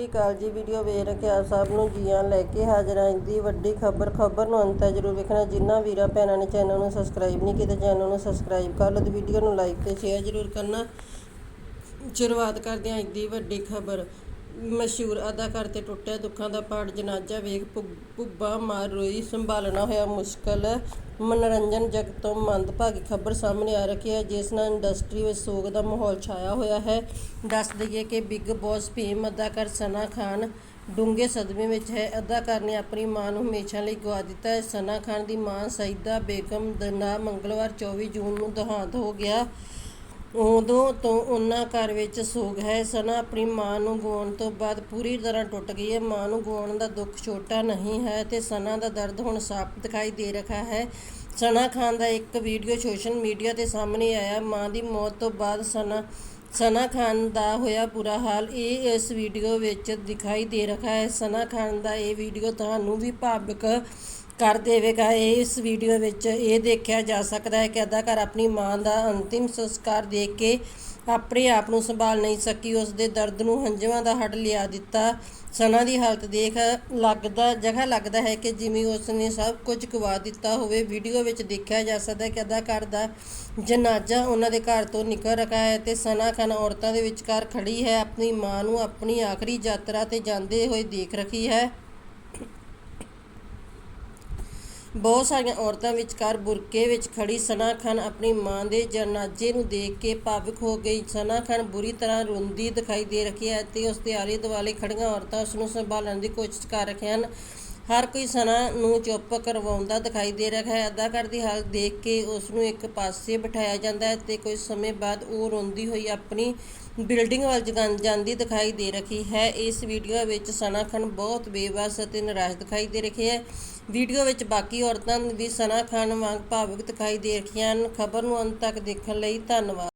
ਸ੍ਰੀ ਅਕਾਲ ਜੀ ਵੀਡੀਓ ਵੇਖ ਰੱਖਿਆ, ਸਭ ਨੂੰ ਜੀਆਂ ਲੈ ਕੇ ਹਾਜ਼ਰ ਆਂ। ਦੀ ਵੱਡੀ ਖਬਰ ਖਬਰ ਨੂੰ ਅੰਤ ਤੱਕ ਜਰੂਰ ਵੇਖਣਾ। ਜਿੰਨਾ ਵੀਰਾਂ ਭੈਣਾਂ ਨੇ ਚੈਨਲ ਨੂੰ ਸਬਸਕ੍ਰਾਈਬ ਨਹੀਂ ਕੀਤਾ, ਚੈਨਲ ਨੂੰ ਸਬਸਕ੍ਰਾਈਬ ਕਰ ਲਓ ਤੇ ਵੀਡੀਓ ਨੂੰ ਲਾਈਕ ਤੇ ਸ਼ੇਅਰ ਜਰੂਰ ਕਰਨਾ। ਸ਼ੁਰੂਆਤ ਕਰਦੇ ਆਂ ਅੱਜ ਦੀ ਵੱਡੀ ਖਬਰ। ਮਸ਼ਹੂਰ ਅਦਾਕਾਰ ਤੇ ਟੁੱਟਿਆ ਦੁੱਖਾਂ ਦਾ ਪਹਾੜ ਜਨਾਜ਼ਾ ਵੇਖ ਭੁ- ਭੁੱਬਾ ਮਾਰ ਰੋਈ ਸੰਭਾਲਣਾ ਹੋਇਆ ਮੁਸ਼ਕਲ। ਮਨੋਰੰਜਨ ਜਗਤ ਤੋਂ ਮੰਦਭਾਗੀ ਖਬਰ ਸਾਹਮਣੇ ਆ ਰਹੀ ਹੈ, ਜਿਸ ਨਾਲ ਇੰਡਸਟਰੀ ਵਿੱਚ ਸੋਗ ਦਾ ਮਾਹੌਲ ਛਾਇਆ ਹੋਇਆ ਹੈ। ਦੱਸ ਦਈਏ ਕਿ ਬਿੱਗ ਬੌਸ ਫੇਮ ਅਦਾਕਾਰ ਸਨਾ ਖਾਨ ਡੂੰਘੇ ਸਦਮੇ ਵਿੱਚ ਹੈ। ਅਦਾਕਾਰ ਨੇ ਆਪਣੀ ਮਾਂ ਨੂੰ ਹਮੇਸ਼ਾ ਲਈ ਗਵਾ ਦਿੱਤਾ ਹੈ। ਸਨਾ ਖਾਨ ਦੀ ਮਾਂ ਸਈਦਾ ਬੇਗਮ ਦਾ ਨਾਮ ਮੰਗਲਵਾਰ 24 ਜੂਨ ਨੂੰ ਦੇਹਾਂਤ ਹੋ ਗਿਆ। ਉਦੋਂ ਤੋਂ ਉਹਨਾਂ ਘਰ ਵਿੱਚ ਸੋਗ ਹੈ। ਸਨਾ ਆਪਣੀ ਮਾਂ ਨੂੰ ਗੁਆਉਣ ਤੋਂ ਬਾਅਦ ਪੂਰੀ ਤਰ੍ਹਾਂ ਟੁੱਟ ਗਈ ਹੈ। ਮਾਂ ਨੂੰ ਗਵਾਉਣ ਦਾ ਦੁੱਖ ਛੋਟਾ ਨਹੀਂ ਹੈ ਤੇ ਸਨਾ ਦਾ ਦਰਦ ਹੁਣ ਸਾਫ਼ ਦਿਖਾਈ ਦੇ ਰਿਹਾ ਹੈ। ਸਨਾ ਖਾਨ ਦਾ ਇੱਕ ਵੀਡੀਓ ਸੋਸ਼ਲ ਮੀਡੀਆ ਤੇ ਸਾਹਮਣੇ ਆਇਆ। ਮਾਂ ਦੀ ਮੌਤ ਤੋਂ ਬਾਅਦ ਸਨਾ ਸਨਾ ਖਾਨ ਦਾ ਹੋਇਆ ਬੁਰਾ ਹਾਲ ਇਹ ਇਸ ਵੀਡੀਓ ਵਿੱਚ ਦਿਖਾਈ ਦੇ ਰਿਹਾ ਹੈ। ਸਨਾ ਖਾਨ ਦਾ ਇਹ ਵੀਡੀਓ ਤੁਹਾਨੂੰ ਵੀ ਭਾਵਕ ਕਰ ਦੇਵੇਗਾ। ਇਸ ਵੀਡੀਓ ਵਿੱਚ ਇਹ ਦੇਖਿਆ ਜਾ ਸਕਦਾ ਹੈ ਕਿ ਅਦਾਕਾਰ ਆਪਣੀ ਮਾਂ ਦਾ ਅੰਤਿਮ ਸੰਸਕਾਰ ਦੇਖ ਕੇ ਆਪਣੇ ਆਪ ਨੂੰ ਸੰਭਾਲ ਨਹੀਂ ਸਕੀ। ਉਸ ਦੇ ਦਰਦ ਨੂੰ ਹੰਝੂਆਂ ਦਾ ਹੱਡ ਲਿਆ ਦਿੱਤਾ। ਸਨਾ ਦੀ ਹਾਲਤ ਦੇਖ ਲੱਗਦਾ, ਜਗ੍ਹਾ ਲੱਗਦਾ ਹੈ ਕਿ ਜਿਵੇਂ ਉਸ ਨੇ ਸਭ ਕੁਝ ਗਵਾ ਦਿੱਤਾ ਹੋਵੇ। ਵੀਡੀਓ ਵਿੱਚ ਦੇਖਿਆ ਜਾ ਸਕਦਾ ਹੈ ਕਿ ਅਦਾਕਾਰ ਦਾ ਜਨਾਜ਼ਾ ਉਹਨਾਂ ਦੇ ਘਰ ਤੋਂ ਨਿਕਲ ਰਿਹਾ ਹੈ ਤੇ ਸਨਾ ਖਾਨ ਔਰਤਾਂ ਦੇ ਵਿਚਕਾਰ ਖੜੀ ਹੈ। ਆਪਣੀ ਮਾਂ ਨੂੰ ਆਪਣੀ ਆਖਰੀ ਯਾਤਰਾ ਤੇ ਜਾਂਦੇ ਹੋਏ ਦੇਖ ਰਹੀ ਹੈ। ਬਹੁਤ ਸਾਰੀਆਂ ਔਰਤਾਂ ਵਿਚਕਾਰ ਬੁਰਕੇ ਵਿੱਚ ਖੜੀ ਸਨਾ ਖਾਨ ਆਪਣੀ ਮਾਂ ਦੇ ਜਨਾਜ਼ੇ ਨੂੰ ਦੇਖ ਕੇ ਭਾਵੁਕ ਹੋ ਗਈ। ਸਨਾ ਖਾਨ ਬੁਰੀ ਤਰ੍ਹਾਂ ਰੋਂਦੀ ਦਿਖਾਈ ਦੇ ਰਹੀ ਹੈ ਅਤੇ ਉਸ ਦੇ ਆਲੇ ਦੁਆਲੇ ਖੜੀਆਂ ਔਰਤਾਂ ਉਸ ਨੂੰ ਸੰਭਾਲਣ ਦੀ ਕੋਸ਼ਿਸ਼ ਕਰ ਰਹੀਆਂ ਹਨ। ਹਰ ਕੋਈ ਸਨਾ ਨੂੰ ਚੁੱਪ ਕਰਵਾਉਂਦਾ ਦਿਖਾਈ ਦੇ ਰਿਹਾ ਹੈ। ਅਦਾਕਾਰ ਦੀ ਹਾਲਤ ਦੇਖ ਕੇ ਉਸ ਨੂੰ ਇੱਕ ਪਾਸੇ ਬਿਠਾਇਆ ਜਾਂਦਾ ਹੈ ਤੇ ਕੁਝ ਸਮੇਂ ਬਾਅਦ ਉਹ ਰੋਂਦੀ ਹੋਈ ਆਪਣੀ ਬਿਲਡਿੰਗ ਵੱਲ ਜਗਨ ਜਾਂਦੀ ਦਿਖਾਈ ਦੇ ਰਹੀ ਹੈ। ਇਸ ਵੀਡੀਓ ਵਿੱਚ ਸਨਾ ਖਾਨ ਬਹੁਤ ਬੇਵਸ ਅਤੇ ਨਿਰਾਸ਼ ਦਿਖਾਈ ਦੇ ਰਹੀ ਹੈ। ਵੀਡੀਓ ਵਿੱਚ ਬਾਕੀ ਔਰਤਾਂ ਵੀ ਸਨਾ ਖਾਨ ਵਾਂਗ ਭਾਵੁਕ ਦਿਖਾਈ ਦੇ ਰਹੀਆਂ ਹਨ। ਖਬਰ ਨੂੰ ਅੰਤ ਤੱਕ ਦੇਖਣ ਲਈ ਧੰਨਵਾਦ।